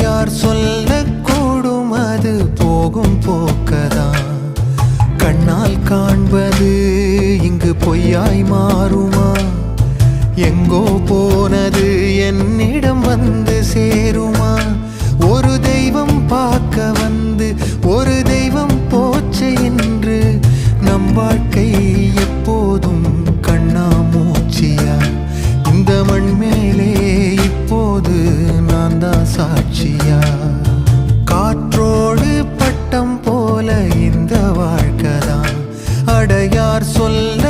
யார் சொல்ல கூடும் அது போகும் போக்கதான். கண்ணால் காண்பது இங்கு பொய்யாய் மாறுமா? எங்கோ போ அடையார் சொல்ல